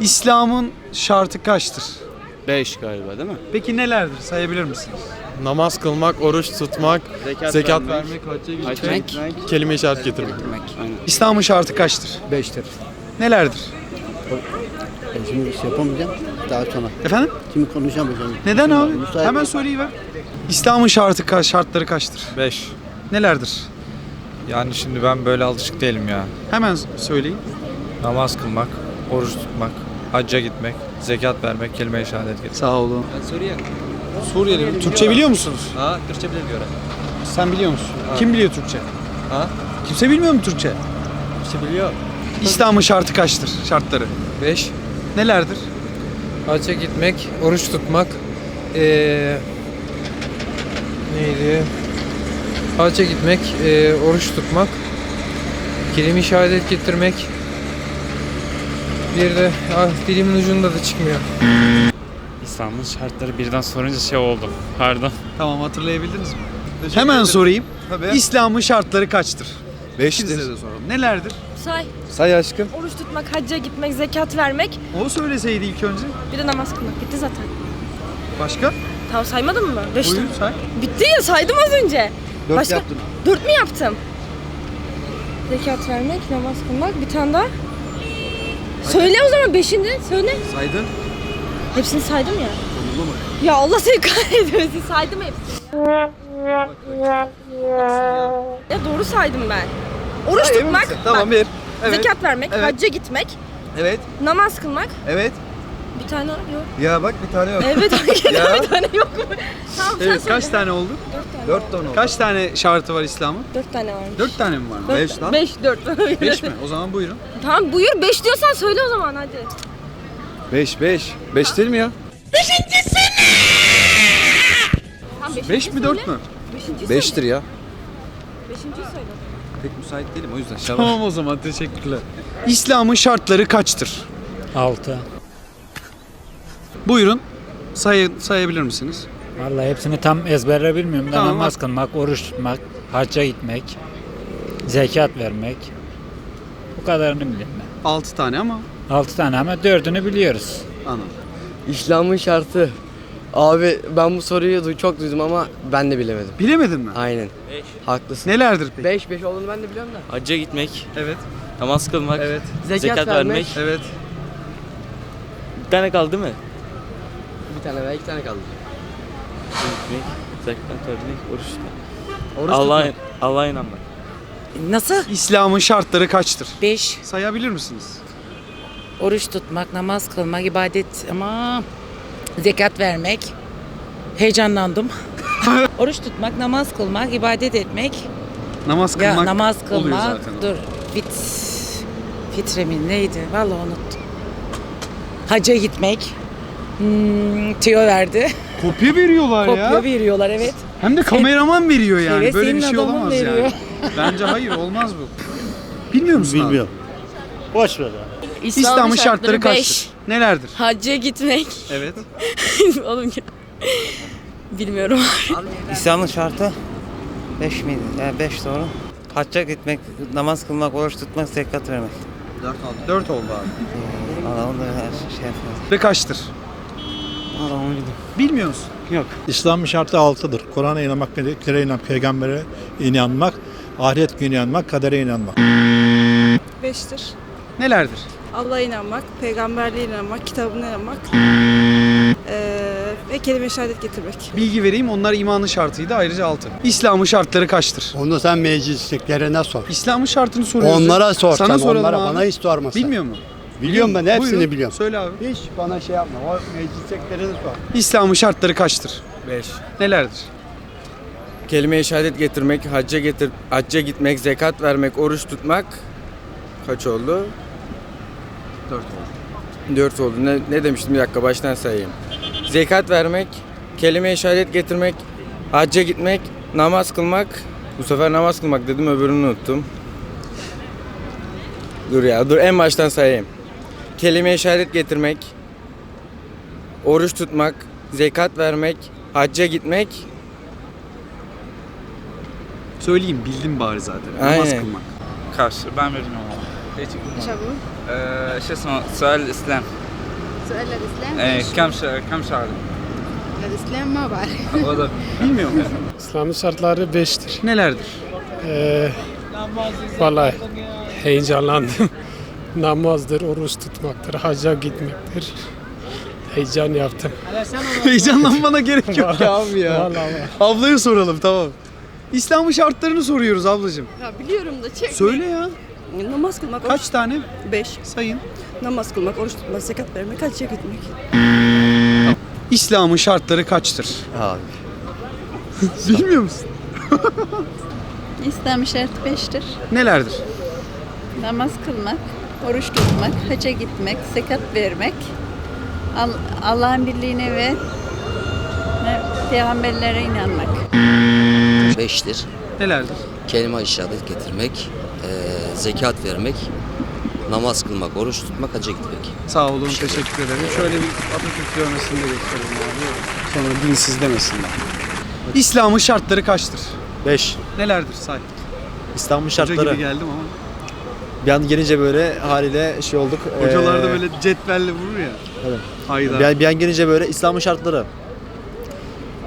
İslam'ın şartı kaçtır? 5 galiba değil mi? Peki nelerdir? Sayabilir misiniz? Namaz kılmak, oruç tutmak, zekat, vermek, vermek, hacca gitmek, kelime işaret getirmek. İslam'ın şartı kaçtır? Beştir. Nelerdir? Ben şimdi şey yapamayacağım. Daha sonra. Efendim? Şimdi konuşamayacağım. Neden abi? müsait Hemen söyleyiver. İslam'ın şartı ka- şartları kaçtır? 5. Nelerdir? Yani şimdi ben böyle alışık değilim ya. Hemen söyleyin. Namaz kılmak, oruç tutmak, hacca gitmek, zekat vermek, kelime-i şehadet getirmek. Sağ olun. Suriye. Suriyeli. Türkçe biliyor musunuz? Ha, Türkçe biliyor. Sen biliyor musun? Kim biliyor Türkçe? Ha? Kimse bilmiyor mu Türkçe? Türkçe biliyor. İslam'ın şartı kaçtır? Şartları. 5. Nelerdir? Hacca gitmek, oruç tutmak. Ee, neydi? Hacca gitmek, ee, oruç tutmak. Kelime-i şehadet getirmek. Bir de ah, dilimin ucunda da çıkmıyor. İslam'ın şartları birden sorunca şey oldu. Pardon. Tamam hatırlayabildiniz mi? Hemen sorayım. İslam'ın şartları kaçtır? İkinize de soralım. Nelerdir? Say. Say aşkım. Oruç tutmak, hacca gitmek, zekat vermek, O söyleseydi ilk önce. bir de namaz kılmak. Bitti zaten. Başka? Tamam saymadın mı? Beş Buyurun say. Bitti ya saydım az önce. Dört Başka? yaptın. Dört mü yaptım? Zekat vermek, namaz kılmak, bir tane daha. Söyle o zaman beşinde, söyle. Saydın. Hepsini saydım ya. Ya Allah seni kahretmesin, saydım hepsini. Ya doğru saydım ben. Oruç tutmak, bak, bir. Evet. zekat vermek, Evet. hacca gitmek, Evet. namaz kılmak, Evet. Bir tane yok. Ya bak bir tane yok. Evet, Ya. bir tane yok mu? Tamam sen Evet söyle. kaç tane oldu? Dört tane. Kaç tane şartı var İslam'ın? Dört tane varmış. Dört tane mi var? Dört- Beş lan. Beş, dört. Beş mi? O zaman buyurun. Tamam buyur beş diyorsan söyle o zaman hadi. 5 5. 5 değil mi ya? Tamam beşinci Beş mi dört mü? Beşinci söyle. 5'tir ya. Beşinci söyle. Pek müsait değilim o yüzden. Tamam o zaman teşekkürler. İslam'ın şartları kaçtır? 6. Buyurun. Say sayabilir misiniz? Vallahi hepsini tam ezberle bilmiyorum. da Tamam, namaz kılmak, oruç tutmak, hacca gitmek, zekat vermek. Bu kadarını biliyorum ben. Altı tane ama 6 tane ama dördünü biliyoruz. anladım. İslam'ın şartı. Abi ben bu soruyu du- çok duydum ama ben de bilemedim. Bilemedin mi? Aynen. Haklısın. Nelerdir peki? 5 5 olduğunu ben de biliyorum da. Hacca gitmek, Evet. namaz kılmak, Evet. Zekat, zekat vermek. vermek. Evet. Bir tane kaldı değil mi? Bir tane veya iki tane kaldı. Gitmek, zekat vermek, oruç tutmak. Oruç Allah'a tutmak. Allah'a inanmak. Nasıl? İslam'ın şartları kaçtır? 5. Sayabilir misiniz? Oruç tutmak, namaz kılmak, ibadet ama zekat vermek. Heyecanlandım. Oruç tutmak, namaz kılmak, ibadet etmek. Namaz kılmak ya namaz oluyor kılmak. zaten. o. Dur. Fit fitre mi neydi? Vallahi unuttum. Hacca gitmek. Hmm, tüyo verdi. Kopya veriyorlar ya. Kopya veriyorlar evet. Hem de kameraman veriyor yani. Evet, Böyle bir senin şey adamın olamaz veriyor. yani. Bence hayır olmaz bu. Bilmiyor musun abi? Bilmiyorum. Boş ver ya. İslam'ın şartları kaçtır? Nelerdir? Hacca gitmek. Evet. Oğlum ya. Bilmiyorum. İslam'ın şartı 5 miydi? Yani 5 doğru. Hacca gitmek, namaz kılmak, oruç tutmak, zekat vermek. Dört oldu. Dört oldu abi. Allah onu da her şey yapıyor. Ve kaçtır? Allah onu bildim. Bilmiyor musun? İslam'ın şartı altıdır. Kur'an'a inanmak, meleklere inanmak, peygambere inanmak, ahiret gününe inanmak, kadere inanmak. Beştir. Nelerdir? Allah'a inanmak, peygamberliğe inanmak, kitabına inanmak. ve kelime şehadet getirmek. Bilgi vereyim onlar imanın şartıydı ayrıca altı. İslam'ın şartları kaçtır? Onu sen meclisliklerine sor. İslam'ın şartını soruyoruz. Onlara sor Sana sen, soralım onlara abi. bana hiç sorma sen. Bilmiyor mu? Biliyorum ben hepsini Buyurun, biliyorum. Söyle abi. Hiç bana şey yapma. O meclisliklerine sor. İslam'ın şartları kaçtır? 5. Nelerdir? Kelime-i şehadet getirmek, hacca getir, hacca gitmek, zekat vermek, oruç tutmak kaç oldu? 4 oldu. 4 oldu. Ne, ne demiştim bir dakika baştan sayayım. Zekat vermek, kelime-i şehadet getirmek, hacca gitmek, namaz kılmak. Bu sefer namaz kılmak dedim öbürünü unuttum. Dur ya dur en baştan sayayım Kelime-i şehadet getirmek, oruç tutmak, zekat vermek, hacca gitmek, Söyleyeyim bildim bari zaten. Namaz Aynen. kılmak. Karşı ben bilmiyorum ama. Hiç bilmiyorum. Ee, şey son, sual İslam. سؤال للإسلام Ee, kam, kam şahri? للإسلام ما بعرف O da Bilmiyor musun? İslam'ın şartları 5'tir. Nelerdir? Ee, vallahi heyecanlandım. Namazdır, oruç tutmaktır, hacca gitmektir. Heyecan yaptım. Heyecanlanmana gerek yok ya abi ya. Vallahi. Ablaya soralım tamam. İslam'ın şartlarını soruyoruz ablacığım. Ya biliyorum da çek. Söyle ya. Namaz kılmak, Kaç tane? 5. Sayın. Namaz kılmak, oruç tutmak, zekat vermek, hacca gitmek. İslam'ın şartları kaçtır? Abi. Bilmiyor musun? İslam şart 5'tir. Nelerdir? Namaz kılmak, oruç tutmak, hacca gitmek, zekat vermek, Allah'ın birliğine ve peygamberlere inanmak. Beştir. Nelerdir? Kelime-i şehadet getirmek, zekat vermek, namaz kılmak, oruç tutmak, hacca gitmek. Sağ olun, teşekkür ederim. Şöyle bir Atatürk dövmesini de gösterelim abi. Sonra dinsiz demesinler. İslam'ın şartları kaçtır? 5. Nelerdir say? Hoca şartları. gibi geldim ama. Bir an gelince böyle haliyle şey olduk. Hocalar da Ee, böyle cetvelle vurur ya. Evet. Hayda. Bir an, bir an gelince böyle İslam'ın şartları.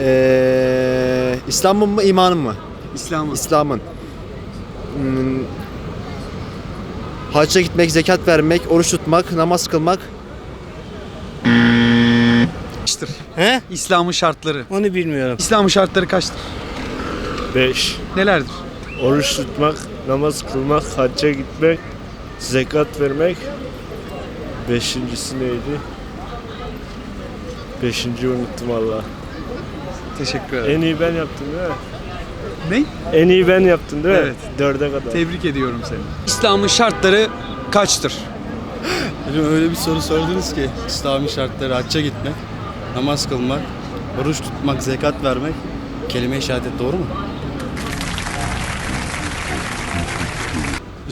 Ee, İslam'ın mı imanın mı? İslam'ın. İslam'ın. Hmm, hacca gitmek, zekat vermek, oruç tutmak, namaz kılmak. Kaçtır? He? İslam'ın şartları. Onu bilmiyorum. İslam'ın şartları kaçtır? 5. Nelerdir? Oruç tutmak, namaz kılmak, hacca gitmek, zekat vermek. Beşincisi neydi? Beşinci unuttum Allah. Teşekkür ederim. En iyi ben yaptım değil mi? Ne? En iyi ben yaptım değil mi? Evet. Dörde kadar. Tebrik ediyorum seni. İslam'ın şartları kaçtır? Öyle bir soru sordunuz ki İslami şartları hacca gitmek, namaz kılmak, oruç tutmak, zekat vermek, kelime-i şehadet doğru mu?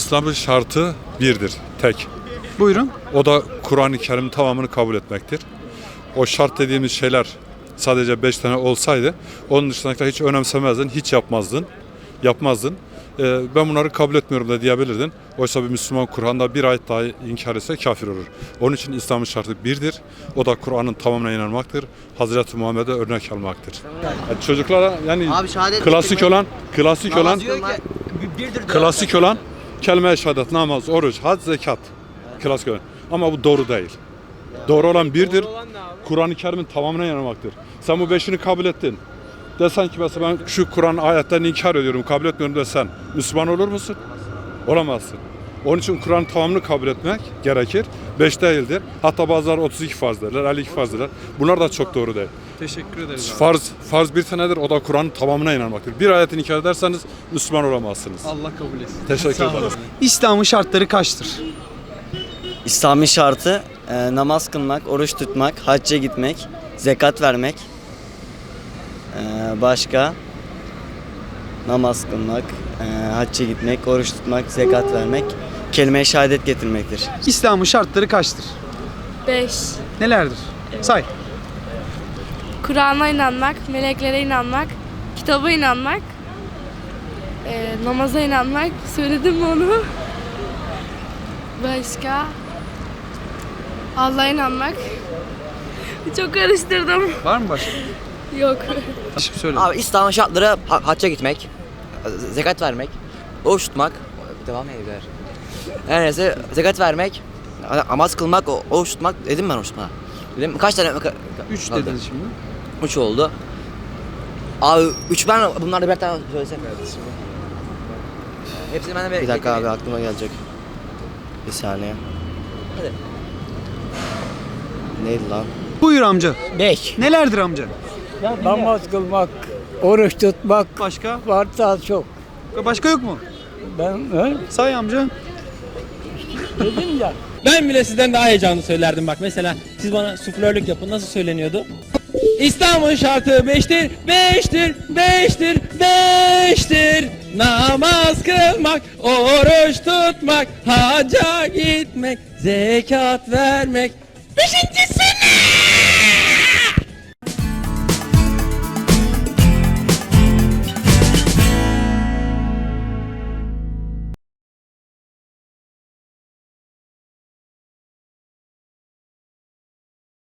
İslam'ın şartı birdir, tek. Buyurun. O da Kur'an-ı Kerim'in tamamını kabul etmektir. O şart dediğimiz şeyler sadece beş tane olsaydı, onun dışındakileri hiç önemsemezdin, hiç yapmazdın, yapmazdın. Ee, ben bunları kabul etmiyorum da diyebilirdin. Oysa bir Müslüman Kur'an'da bir ayet daha inkar etse kafir olur. Onun için İslam'ın şartı birdir. O da Kur'an'ın tamamına inanmaktır. Hazreti Muhammed'e örnek almaktır. Yani çocuklara yani Abi klasik olan, klasik olan, birdir Klasik olan kelime-i şehadet, namaz, oruç, hac, zekat. Klasik olan. Ama bu doğru değil. Doğru olan birdir. Kur'an-ı Kerim'in tamamına inanmaktır. Sen bu beşini kabul ettin. Desen ki mesela ben şu Kur'an ayetlerini inkar ediyorum, kabul etmiyorum desen. Müslüman olur musun? Olamazsın. Onun için Kur'an'ın tamamını kabul etmek gerekir. Beş değildir. Hatta bazıları 32 farz derler, 52 farz derler. Bunlar da çok doğru değil. Teşekkür ederiz abi. Farz, farz bir tanedir. O da Kur'an'ın tamamına inanmaktır. Bir ayetin inkar ederseniz Müslüman olamazsınız. Allah kabul etsin. Teşekkür Sağ olun. ederim. İslam'ın şartları kaçtır? İslami şartı e, namaz kılmak, oruç tutmak, hacca gitmek, zekat vermek. E, başka namaz kılmak, e, hacca gitmek, oruç tutmak, zekat vermek, kelime-i şehadet getirmektir. İslam'ın şartları kaçtır? 5. Nelerdir? Say. Kur'an'a inanmak, meleklere inanmak, kitaba inanmak, e, namaza inanmak. Söyledim mi onu? Başka? Allah'a inanmak. Çok karıştırdım. Var mı başka? Yok. Şimdi söyle. Abi İslam'ın şartları hacca gitmek, zekat vermek, oruç tutmak, devam ediyor. Her neyse zekat vermek, namaz kılmak, oruç tutmak dedim ben oruç tutma. Dedim kaç tane? Üç Kaldı. dedin şimdi. Üç oldu. Abi üç ben bunlarda bir tane söylesem. Hepsini ben de bir dakika abi aklıma gelecek. Bir saniye. Hadi. Neydi lan? Buyur amca. 5. Nelerdir amca? Namaz kılmak, oruç tutmak Başka? var daha çok. Başka yok mu? Ben he? Say amca. dedim ya. Ben bile sizden daha heyecanlı söylerdim bak. Mesela siz bana suflörlük yapın. Nasıl söyleniyordu? İslam'ın şartı 5'tir, 5'tir, 5'tir, 5'tir. Namaz kılmak, oruç tutmak, hacca gitmek, zekat vermek. Beşincisi ne?